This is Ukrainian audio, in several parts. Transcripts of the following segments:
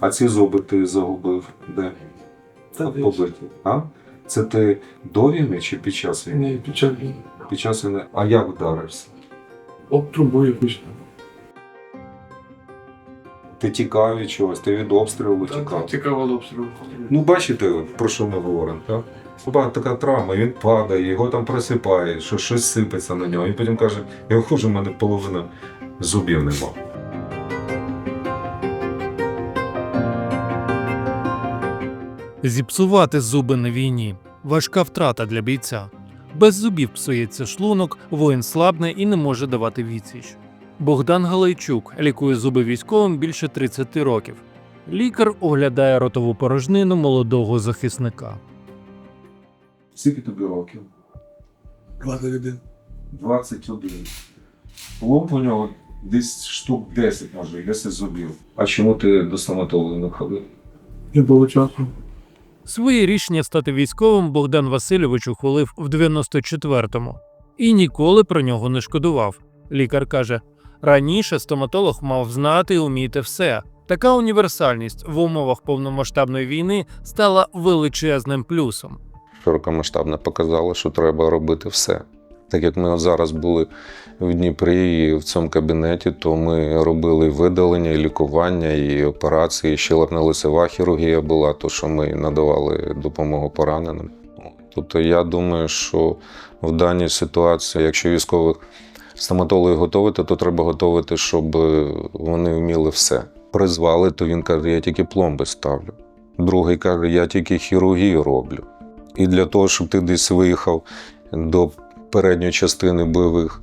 А ці зуби ти загубив де? Та. Побиті. А? Це ти до війни чи під час війни? Ні, під час війни. Під час війни. А як вдарився? Об трубу якусь. Ти тікав від чогось, ти від обстрілу тікав. Цікаво обстріл. Ну, бачите, про що ми говоримо, так? Була така травма, він падає, його там присипає, що щось сипеться на нього. І потім каже, я хуже, в мене половина зубів нема. Зіпсувати зуби на війні важка втрата для бійця. Без зубів псується шлунок, воїн слабне і не може давати відсіч. Богдан Галайчук лікує зуби військовим більше 30 років. Лікар оглядає ротову порожнину молодого захисника. Скільки тобі років? 21. 21. Було б у нього десь штук 10, може, якщо зубів. А чому ти до стоматолога не ходив? Не було часу. Своє рішення стати військовим Богдан Васильович ухвалив в 94-му і ніколи про нього не шкодував. Лікар каже: раніше стоматолог мав знати і вміти все. Така універсальність в умовах повномасштабної війни стала величезним плюсом. Широкомасштабно показало, що треба робити все. Так як ми от зараз були в Дніпрі і в цьому кабінеті, то ми робили видалення, і лікування, і операції, і щелепно-лицева хірургія була, то що ми надавали допомогу пораненим. Тобто я думаю, що в даній ситуації, якщо військових стоматологів готувати, то треба готувати, щоб вони вміли все. Призвали, то він каже, я тільки пломби ставлю. Другий каже, я тільки хірургію роблю. І для того, щоб ти десь виїхав до передньої частини бойових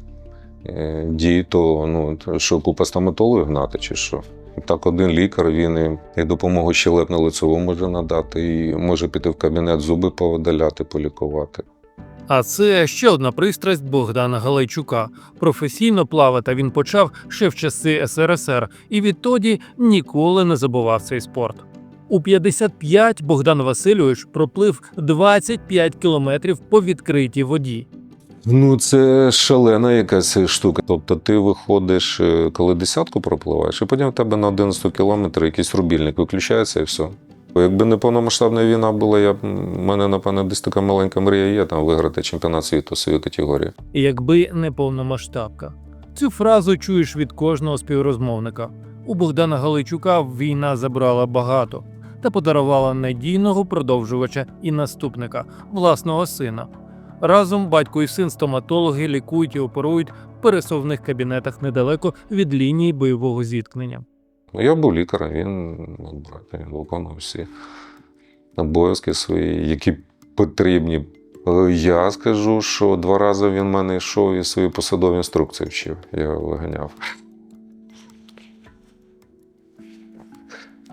е, дій, то ну, що купа стоматологів гнати чи що. Так, один лікар, він і, допомогу щелепно-лицеву може надати, і може піти в кабінет зуби повидаляти, полікувати. А це ще одна пристрасть Богдана Галайчука. Професійно плавати він почав ще в часи СРСР і відтоді ніколи не забував цей спорт. У 55 Богдан Васильович проплив 25 кілометрів по відкритій воді. Ну, це шалена якась штука. Тобто ти виходиш, е, коли десятку пропливаєш, і потім в тебе на 11 кілометр якийсь рубільник виключається і все. Якби не повномасштабна війна була, я в мене, напевно, десь така маленька мрія є там виграти чемпіонат світу своєї категорії. Якби не повномасштабка. Цю фразу чуєш від кожного співрозмовника. У Богдана Галайчука війна забрала багато та подарувала надійного продовжувача і наступника, власного сина. Разом батько і син стоматологи лікують і оперують в пересувних кабінетах недалеко від лінії бойового зіткнення. Ну, Я був лікарем, він, брат, він виконував всі обов'язки свої, які потрібні. Е, Я скажу, що два рази він мене йшов і свої посадові інструкції вчив. Я виганяв.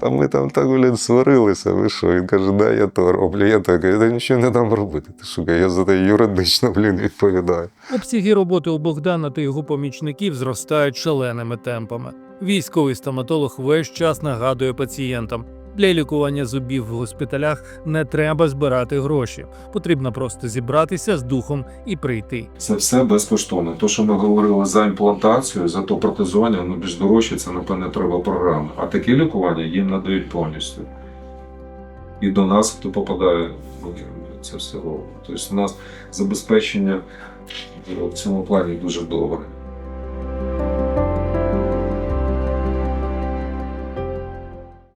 Та ми там так, блін, сварилися. Ви що? Він каже, да, я то роблю, я так. Я нічого не дам робити. Ти шукай, я за те юридично, блін, відповідаю. Обсяги роботи у Богдана та його помічників зростають шаленими темпами. Військовий стоматолог весь час нагадує пацієнтам. Для лікування зубів в госпіталях не треба збирати гроші. Потрібно просто зібратися з духом і прийти. Це все безкоштовно. То, що ми говорили за імплантацію, за то протезування, воно більш дорожче, це, напевне, треба програма. А таке лікування їм надають повністю. І до нас, хто попадає, ну, це все. Тобто у нас забезпечення в цьому плані дуже добре.